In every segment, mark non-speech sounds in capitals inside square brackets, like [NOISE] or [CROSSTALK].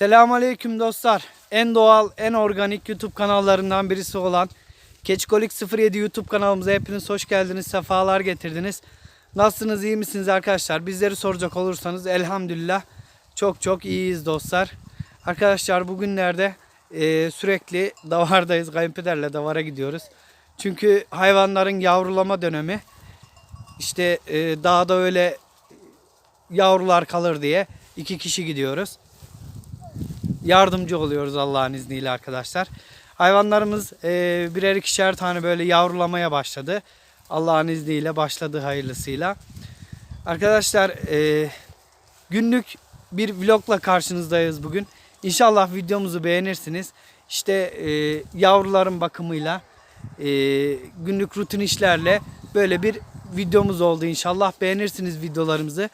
Selamünaleyküm dostlar. En doğal, en organik YouTube kanallarından birisi olan Keçkolik 07 YouTube kanalımıza hepiniz hoş geldiniz, sefalar getirdiniz. Nasılsınız, iyi misiniz arkadaşlar? Bizleri soracak olursanız elhamdülillah çok çok iyiyiz dostlar. Arkadaşlar bugünlerde e, sürekli davardayız. Kayınpederle davara gidiyoruz. Çünkü hayvanların yavrulama dönemi. İşte e, dağda öyle yavrular kalır diye iki kişi gidiyoruz yardımcı oluyoruz Allah'ın izniyle arkadaşlar. Hayvanlarımız e, birer ikişer tane böyle yavrulamaya başladı. Allah'ın izniyle başladı hayırlısıyla. Arkadaşlar e, günlük bir vlogla karşınızdayız bugün. İnşallah videomuzu beğenirsiniz. İşte e, yavruların bakımıyla e, günlük rutin işlerle böyle bir videomuz oldu inşallah. Beğenirsiniz videolarımızı.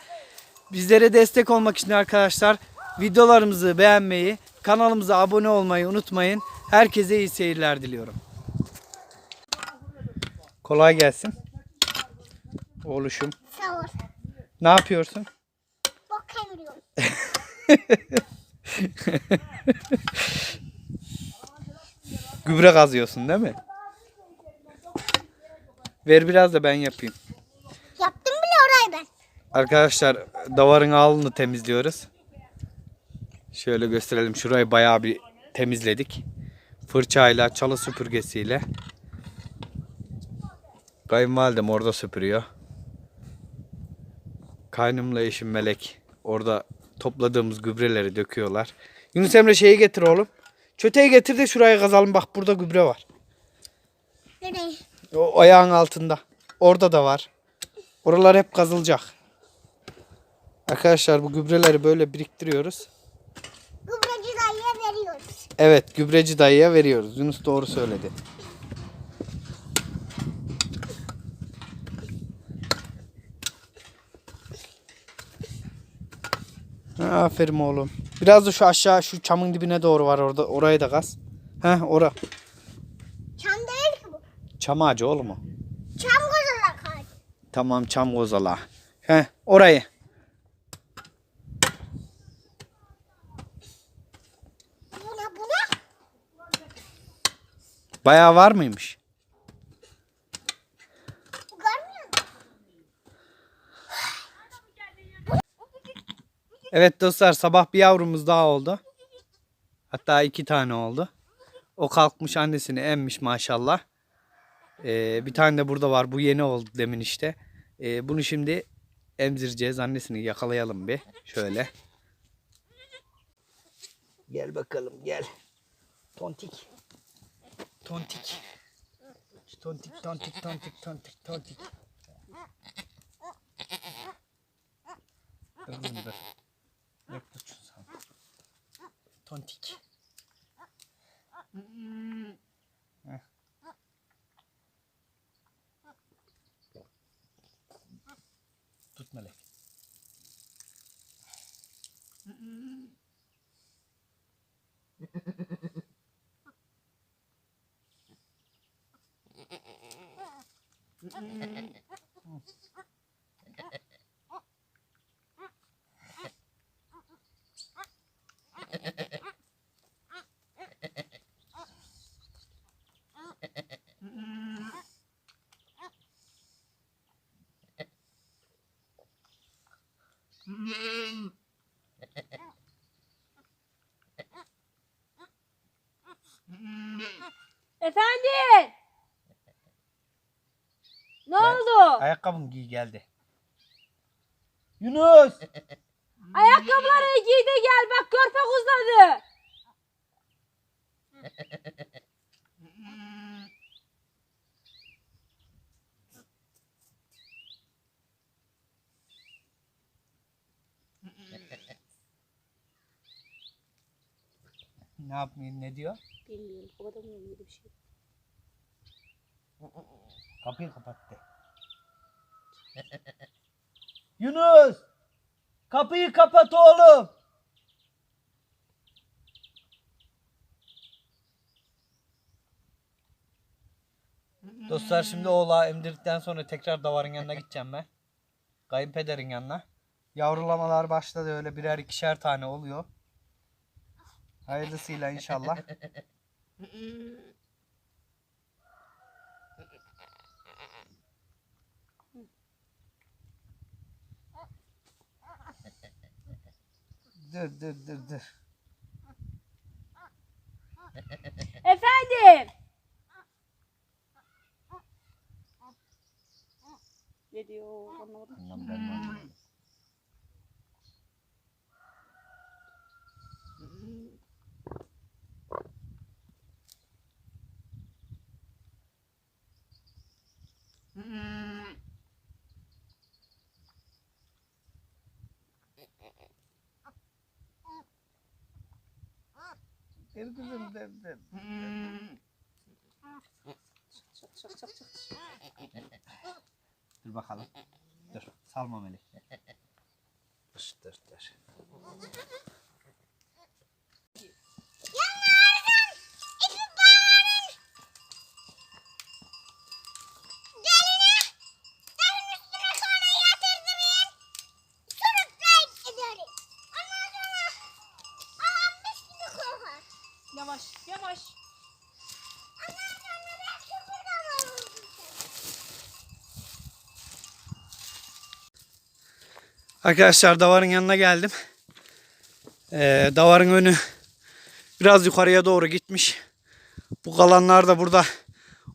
Bizlere destek olmak için arkadaşlar videolarımızı beğenmeyi, kanalımıza abone olmayı unutmayın. Herkese iyi seyirler diliyorum. Kolay gelsin. Oğluşum. Sağ ol. Ne yapıyorsun? Bok kemiriyorum. [LAUGHS] Gübre kazıyorsun değil mi? Ver biraz da ben yapayım. Yaptım bile orayı ben. Arkadaşlar davarın alnını temizliyoruz. Şöyle gösterelim. Şurayı bayağı bir temizledik. Fırçayla, çalı süpürgesiyle. Kayınvalidem orada süpürüyor. Kaynımla eşim Melek orada topladığımız gübreleri döküyorlar. Yunus Emre şeyi getir oğlum. Çöteyi getir de şuraya kazalım. Bak burada gübre var. Nereye? O ayağın altında. Orada da var. Oralar hep kazılacak. Arkadaşlar bu gübreleri böyle biriktiriyoruz. Evet gübreci dayıya veriyoruz. Yunus doğru söyledi. Aferin oğlum. Biraz da şu aşağı şu çamın dibine doğru var orada. Orayı da kaz. Heh ora. Çam değil ki bu. Çam ağacı oğlum o. Çam kozalak ağacı. Tamam çam kozala. Heh orayı. Buna buna. Bayağı var mıymış? Evet dostlar sabah bir yavrumuz daha oldu. Hatta iki tane oldu. O kalkmış annesini emmiş maşallah. Ee, bir tane de burada var. Bu yeni oldu demin işte. Ee, bunu şimdi emzireceğiz. Annesini yakalayalım bir. Şöyle. Gel bakalım gel. Tontik. Tontik. Tontik tontik tontik tontik tontik. Dur dur şunu sal. Tontik. Heh. Tut melek. Efendim? Ne oldu? Ayakkabın giy geldi. Yunus! [LAUGHS] Ayakkabıları giy de gel bak körpe uzadı. Ne yapmayayım ne diyor? Bilmiyorum kapatamıyorum öyle bir şey. Kapıyı kapattı. [LAUGHS] Yunus! Kapıyı kapat oğlum. Dostlar şimdi oğlağı emdirdikten sonra tekrar davarın yanına gideceğim ben. Kayınpederin yanına. Yavrulamalar başladı öyle birer ikişer tane oluyor. Hayırlısıyla inşallah. [LAUGHS] Dur dur dur dur. Efendim. Ne diyor? Anlamadım. Dur kızım dur dur. Çık çık çık çık. Dur bakalım. Dur. Salma Melih. Dur dur dur. Arkadaşlar davarın yanına geldim. Ee, davarın önü biraz yukarıya doğru gitmiş. Bu kalanlar da burada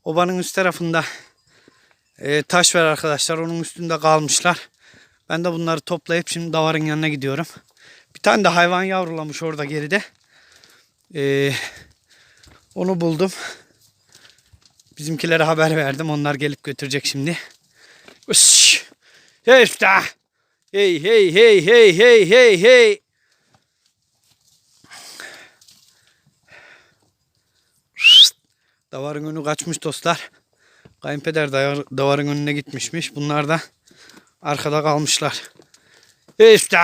obanın üst tarafında ee, taş var arkadaşlar. Onun üstünde kalmışlar. Ben de bunları toplayıp şimdi davarın yanına gidiyorum. Bir tane de hayvan yavrulamış orada geride. Ee, onu buldum. Bizimkilere haber verdim. Onlar gelip götürecek şimdi. Uş! İşte. Hey hey hey hey hey hey hey. Davarın önü kaçmış dostlar. Kayınpeder davarın önüne gitmişmiş. Bunlar da arkada kalmışlar. İşte.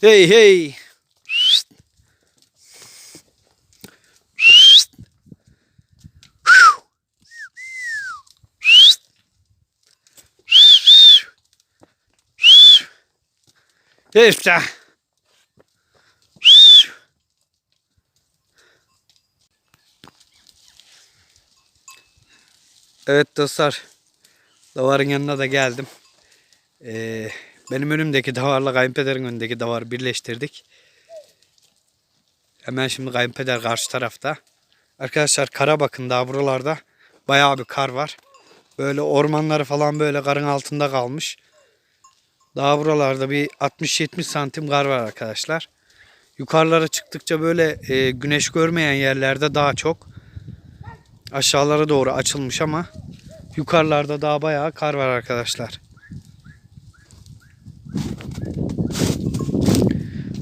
Hey hey. İşte. Evet dostlar. Davarın yanına da geldim. Ee, benim önümdeki davarla kayınpederin önündeki davarı birleştirdik. Hemen şimdi kayınpeder karşı tarafta. Arkadaşlar kara bakın daha buralarda bayağı bir kar var. Böyle ormanları falan böyle karın altında kalmış. Daha buralarda bir 60-70 santim kar var arkadaşlar. Yukarılara çıktıkça böyle e, güneş görmeyen yerlerde daha çok. Aşağılara doğru açılmış ama yukarılarda daha bayağı kar var arkadaşlar.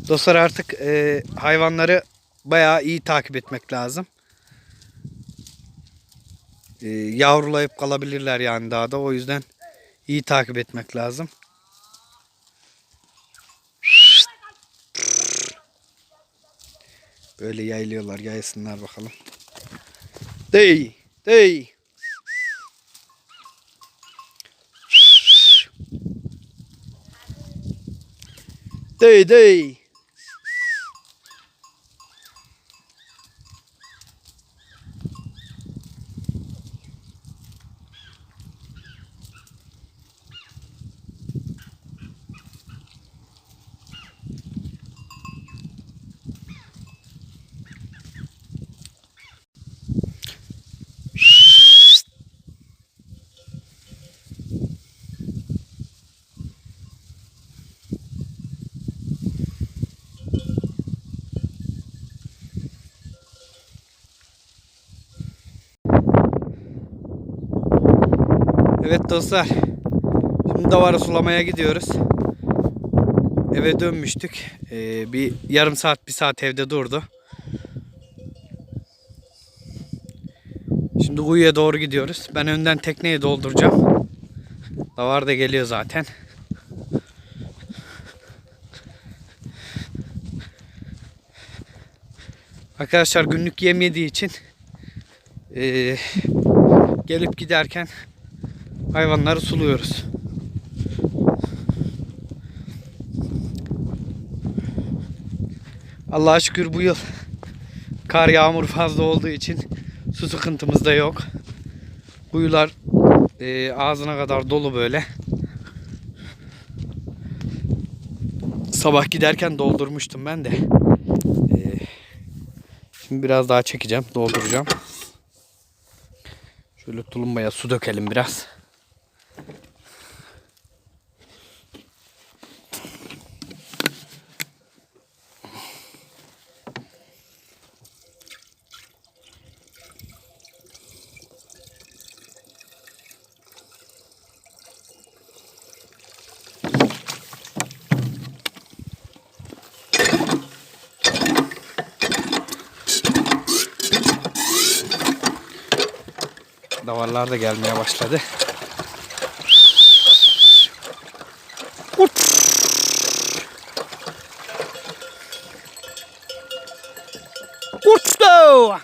Dostlar artık e, hayvanları bayağı iyi takip etmek lazım. E, yavrulayıp kalabilirler yani daha da o yüzden iyi takip etmek lazım. Böyle yaylıyorlar. Yaysınlar bakalım. Dey. Dey. Dey dey. Evet dostlar. Şimdi davarı sulamaya gidiyoruz. Eve dönmüştük. Ee, bir yarım saat bir saat evde durdu. Şimdi kuyuya doğru gidiyoruz. Ben önden tekneyi dolduracağım. Davar da geliyor zaten. Arkadaşlar günlük yem yediği için eee, gelip giderken hayvanları suluyoruz. Allah'a şükür bu yıl kar yağmur fazla olduğu için su sıkıntımız da yok. Kuyular e, ağzına kadar dolu böyle. Sabah giderken doldurmuştum ben de. E, şimdi biraz daha çekeceğim, dolduracağım. Şöyle tulumbaya su dökelim biraz. Davarlar da gelmeye başladı. Uçtu.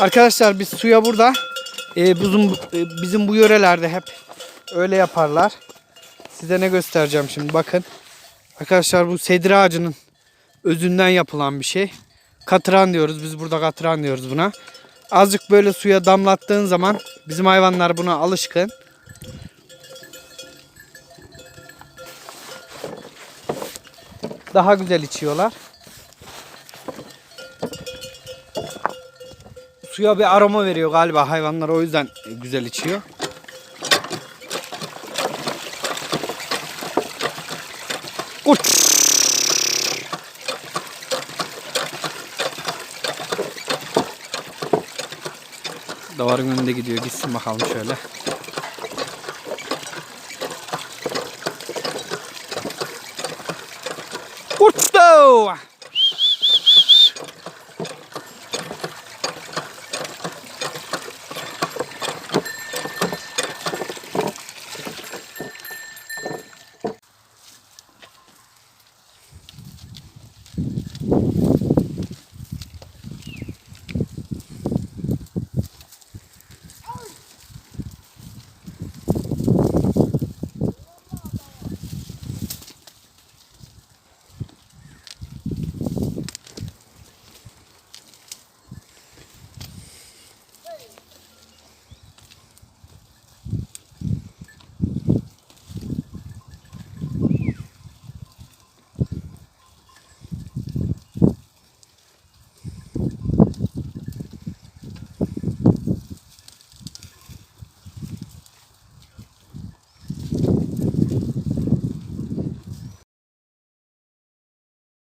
Arkadaşlar biz suya burada e, bizim, e, bizim bu yörelerde hep öyle yaparlar. Size ne göstereceğim şimdi bakın. Arkadaşlar bu sedir ağacının özünden yapılan bir şey. Katıran diyoruz biz burada katıran diyoruz buna. Azıcık böyle suya damlattığın zaman bizim hayvanlar buna alışkın. Daha güzel içiyorlar. Suya bir aroma veriyor galiba hayvanlar o yüzden güzel içiyor. Davarın önünde gidiyor. Gitsin bakalım şöyle.